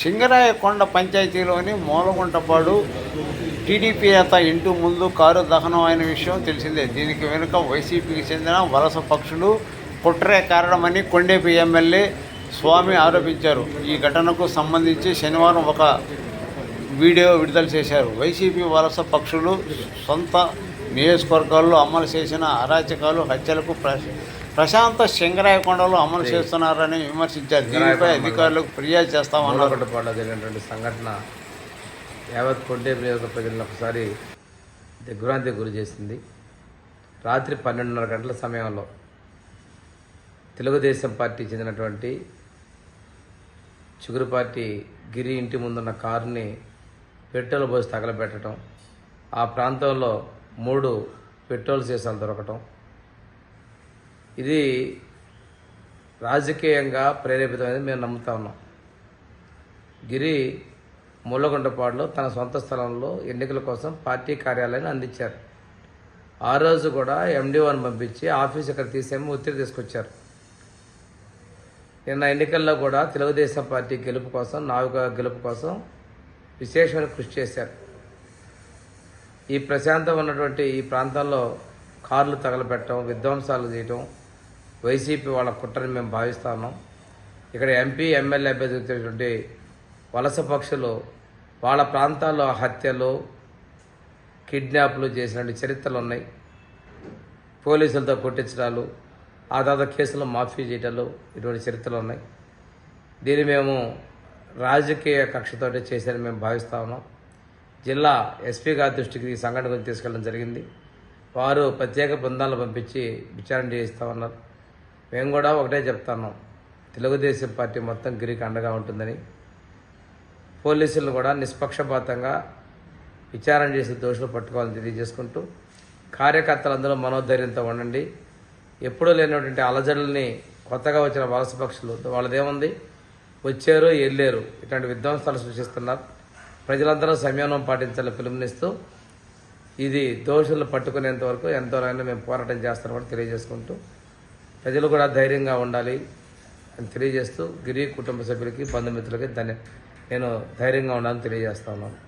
Singarayakonda పంచాయతీలోని Mulaguntapadu TDP నేత ఇంటి ముందు కారు దహనం అయిన విషయం తెలిసిందే. దీనికి వెనుక వైసీపీకి చెందిన వలస పక్షులు కుట్రే కారణమని కొండేపి ఎమ్మెల్యే స్వామి ఆరోపించారు. ఈ ఘటనకు సంబంధించి శనివారం ఒక వీడియో విడుదల చేశారు. వైసీపీ వలస పక్షులు సొంత నియోజకవర్గాల్లో అమలు చేసిన అరాచకాలు హత్యలకు ప్ర ప్రశాంత సింగరాయకొండలో అమలు చేస్తున్నారని విమర్శించారు. దీనిపై అధికారులకు ఫిర్యాదు చేస్తామన్నారు. జరిగినటువంటి సంఘటన యావత్ కొండే నియోజక ప్రజలను ఒకసారి దిగ్భ్రాంతికి గురి చేసింది. రాత్రి పన్నెండున్నర గంటల సమయంలో తెలుగుదేశం పార్టీ చెందినటువంటి చిగురుపాటి గిరి ఇంటి ముందున్న కారుని పెట్రోల్ పోసి తగలబెట్టడం ఆ ప్రాంతంలో మూడు పెట్రోల్ సీసాలు దొరకటం ఇది రాజకీయంగా ప్రేరేపితమైనది మేము నమ్ముతా ఉన్నాం. గిరి ముళ్ళగుంటపాడులో తన సొంత స్థలంలో ఎన్నికల కోసం పార్టీ కార్యాలయాన్ని అందించారు. ఆ రోజు కూడా ఎండిఓని పంపించి ఆఫీస్ ఇక్కడ తీసేమో ఒత్తిడి తీసుకొచ్చారు. నిన్న ఎన్నికల్లో కూడా తెలుగుదేశం పార్టీ గెలుపు కోసం నావిక గెలుపు కోసం విశేషమైన కృషి చేశారు. ఈ ప్రశాంతం ఉన్నటువంటి ఈ ప్రాంతంలో కార్లు తగలబెట్టడం విధ్వంసాలు చేయటం వైసీపీ వాళ్ళ కుట్రని మేము భావిస్తా ఉన్నాం. ఇక్కడ ఎంపీ ఎమ్మెల్యే అభ్యర్థి వలస పక్షులు వాళ్ళ ప్రాంతాల్లో హత్యలు కిడ్నాప్లు చేసినటువంటి చరిత్రలు ఉన్నాయి. పోలీసులతో కొట్టించడాలు ఆ తర్వాత కేసులు మాఫీ చేయటాలు ఇటువంటి చరిత్రలు ఉన్నాయి. దీన్ని మేము రాజకీయ కక్షతో చేశారని మేము భావిస్తా ఉన్నాం. జిల్లా ఎస్పీ గారి దృష్టికి ఈ సంఘటన గురించి తీసుకెళ్ళడం జరిగింది. వారు ప్రత్యేక బృందాలను పంపించి విచారణ చేయిస్తా ఉన్నారు. మేము కూడా ఒకటే చెప్తున్నాం తెలుగుదేశం పార్టీ మొత్తం గిరికి అండగా ఉంటుందని పోలీసులను కూడా నిష్పక్షపాతంగా విచారణ చేసి దోషులు పట్టుకోవాలని తెలియజేసుకుంటూ కార్యకర్తలందరూ మనోధైర్యంతో ఉండండి. ఎప్పుడూ లేనటువంటి అలజడుల్ని కొత్తగా వచ్చిన వలస పక్షులు వాళ్ళదేముంది? వచ్చారు వెళ్ళారు. ఇట్లాంటి విధ్వంసాలు సృష్టిస్తున్నారు. ప్రజలందరూ సంయమనం పాటించాలని పిలుపునిస్తూ ఇది దోషులు పట్టుకునేంత వరకు ఎంతోనైనా మేము పోరాటం చేస్తామని తెలియజేసుకుంటూ ప్రజలు కూడా ధైర్యంగా ఉండాలి అని తెలియజేస్తూ గిరి కుటుంబ సభ్యులకి బంధుమిత్రులకి ధన్య నేను ధైర్యంగా ఉండాలని తెలియజేస్తా ఉన్నాను.